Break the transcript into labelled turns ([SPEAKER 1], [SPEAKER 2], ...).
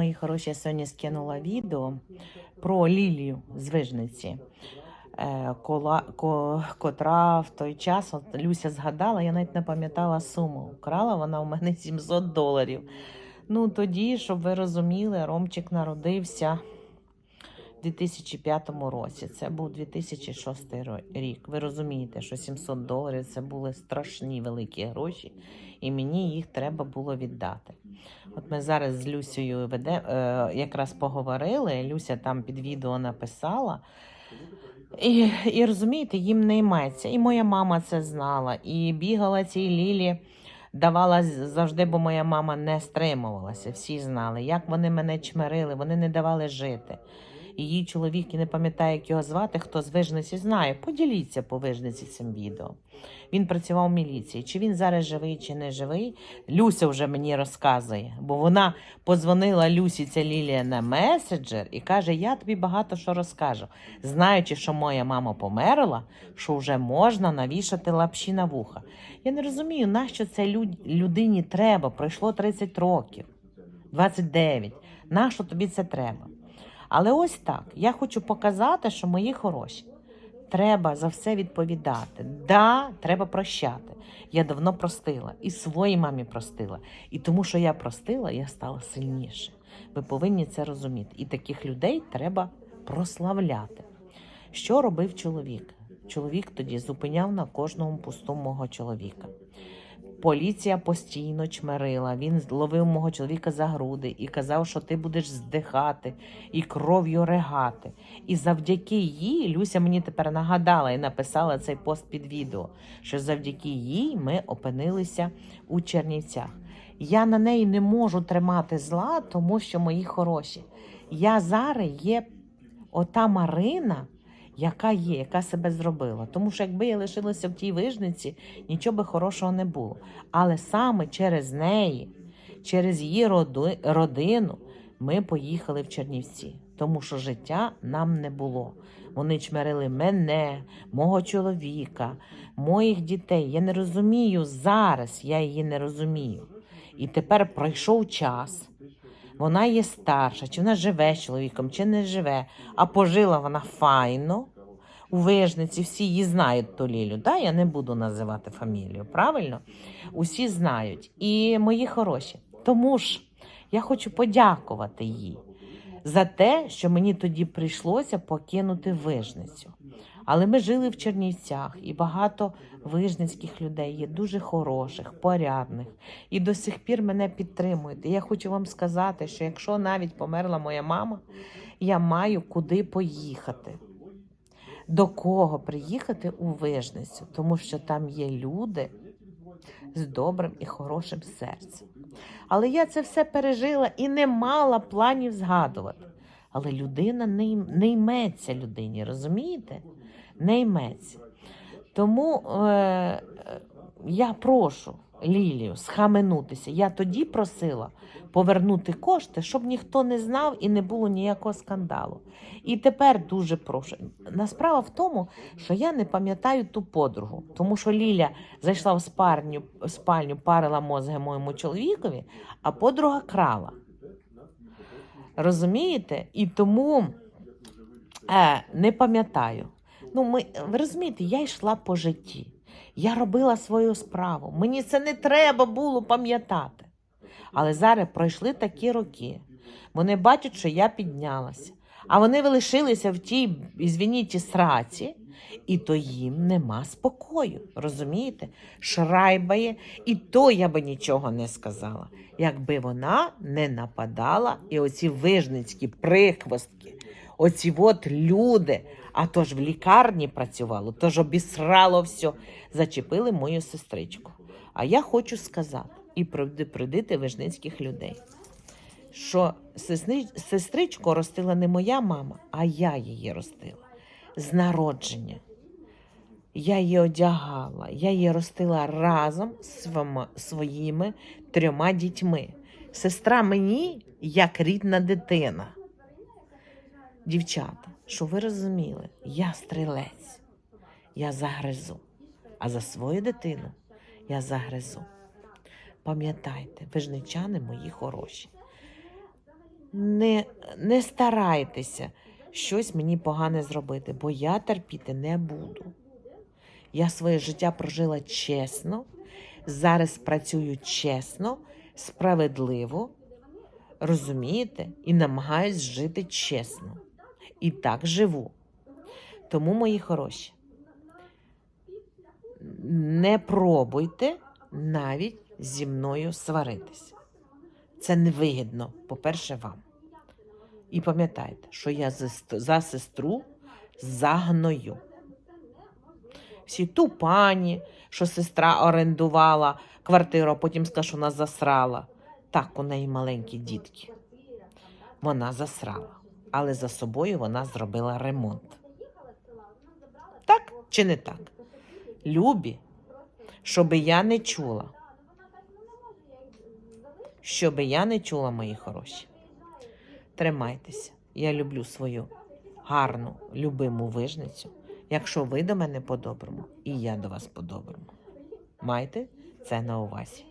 [SPEAKER 1] Мої хороші, я сьогодні скинула відео про Лілію з Вижниці, е, кола, ко, котра в той час, от Люся згадала, я навіть не пам'ятала суму. Украла вона у мене 700 доларів. Ну тоді, щоб ви розуміли, Ромчик народився 2005 році. Це був 2006 рік. Ви розумієте, що 700 доларів це були страшні великі гроші, і мені їх треба було віддати. От ми зараз з Люсею веде, е, якраз поговорили. Люся там під відео написала. І, і розумієте, їм не йметься. І моя мама це знала, і бігала цій Лілі, давала завжди, бо моя мама не стримувалася. Всі знали, як вони мене чмирили, вони не давали жити. Її чоловік і не пам'ятає, як його звати, хто з вижниці знає. Поділіться по вижниці цим відео. Він працював в міліції. Чи він зараз живий, чи не живий? Люся вже мені розказує, бо вона позвонила Люсі, ця Лілія на меседжер і каже: Я тобі багато що розкажу. Знаючи, що моя мама померла, що вже можна навішати лапші на вуха. Я не розумію, нащо це люд- людині треба. Пройшло 30 років, 29. Нащо тобі це треба? Але ось так. Я хочу показати, що мої хороші. Треба за все відповідати. Да, треба прощати. Я давно простила і своїй мамі простила. І тому, що я простила, я стала сильніше. Ви повинні це розуміти. І таких людей треба прославляти. Що робив чоловік? Чоловік тоді зупиняв на кожному пусту мого чоловіка. Поліція постійно чмирила. Він ловив мого чоловіка за груди і казав, що ти будеш здихати і кров'ю регати. І завдяки їй Люся мені тепер нагадала і написала цей пост під відео, що завдяки їй ми опинилися у Чернівцях. Я на неї не можу тримати зла, тому що мої хороші. Я зараз є ота Марина, яка є, яка себе зробила. Тому що якби я лишилася в тій вижниці, нічого би хорошого не було. Але саме через неї, через її родину, ми поїхали в Чернівці, тому що життя нам не було. Вони чмирили мене, мого чоловіка, моїх дітей. Я не розумію зараз, я її не розумію. І тепер пройшов час. Вона є старша, чи вона живе з чоловіком, чи не живе, а пожила вона файно. У вижниці всі її знають ту Лілю. Да? Я не буду називати фамілію, правильно? Усі знають. І мої хороші. Тому ж я хочу подякувати їй за те, що мені тоді прийшлося покинути вижницю. Але ми жили в Чернівцях, і багато вижницьких людей є дуже хороших, порядних, і до сих пір мене підтримують. І я хочу вам сказати, що якщо навіть померла моя мама, я маю куди поїхати. До кого приїхати у вижницю, тому що там є люди з добрим і хорошим серцем. Але я це все пережила і не мала планів згадувати. Але людина не, не йметься людині, розумієте? Не йметься. Тому е, я прошу Лілію схаменутися. Я тоді просила повернути кошти, щоб ніхто не знав і не було ніякого скандалу. І тепер дуже прошу. Насправа в тому, що я не пам'ятаю ту подругу, тому що Ліля зайшла в спальню, в спальню парила мозги моєму чоловікові, а подруга крала. Розумієте? І тому е, не пам'ятаю. Ну, ми, ви розумієте, я йшла по житті. Я робила свою справу. Мені це не треба було пам'ятати. Але зараз пройшли такі роки. Вони бачать, що я піднялася. А вони лишилися в тій, ізвініть, сраці, і то їм нема спокою. Розумієте? Шрайбає, і то я би нічого не сказала, якби вона не нападала, і оці вижницькі прихвостки, оці от люди, а то ж в лікарні працювало, то ж обісрало все, зачепили мою сестричку. А я хочу сказати і предупредити вижницьких людей що сестричку ростила не моя мама, а я її ростила з народження. Я її одягала, я її ростила разом з своїми трьома дітьми. Сестра мені як рідна дитина. Дівчата, що ви розуміли, я стрілець, я загризу, а за свою дитину я загризу. Пам'ятайте, вижничани мої хороші. не, не старайтеся щось мені погане зробити, бо я терпіти не буду. Я своє життя прожила чесно, зараз працюю чесно, справедливо, розумієте, і намагаюсь жити чесно. І так живу. Тому, мої хороші, не пробуйте навіть зі мною сваритися. Це невигідно, по-перше, вам. І пам'ятайте, що я за сестру загною. Всі ту пані, що сестра орендувала квартиру, а потім скаже, що вона засрала. Так, у неї маленькі дітки. Вона засрала, але за собою вона зробила ремонт. Так чи не так? Любі, щоби я не чула. Щоби я не чула, мої хороші. Тримайтеся. Я люблю свою гарну, любиму вижницю. Якщо ви до мене по-доброму, і я до вас по-доброму. Майте це на увазі.